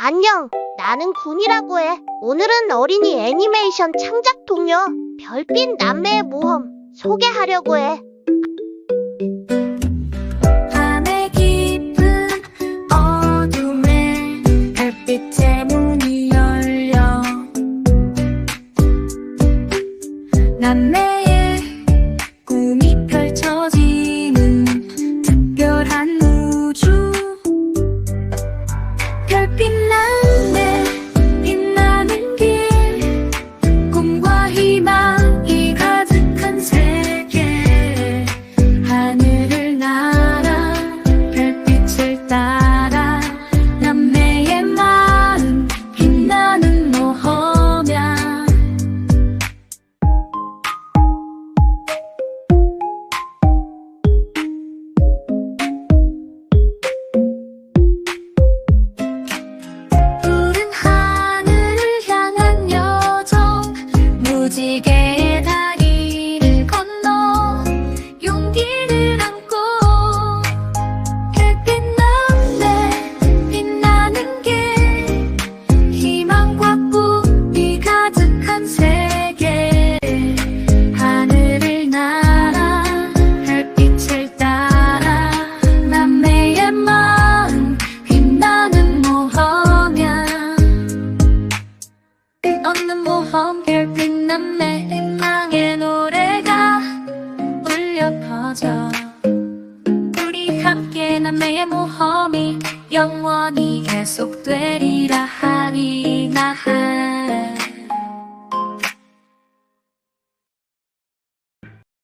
안녕, 나는 군이라고 해. 오늘은 어린이 애니메이션 창작 동요 별빛 남매의 모험 소개하려고 해. 없는 모험 별빛 남매 희망의 노래가 울려 퍼져. 우리 함께 남매의 모험이 영원히 계속되리라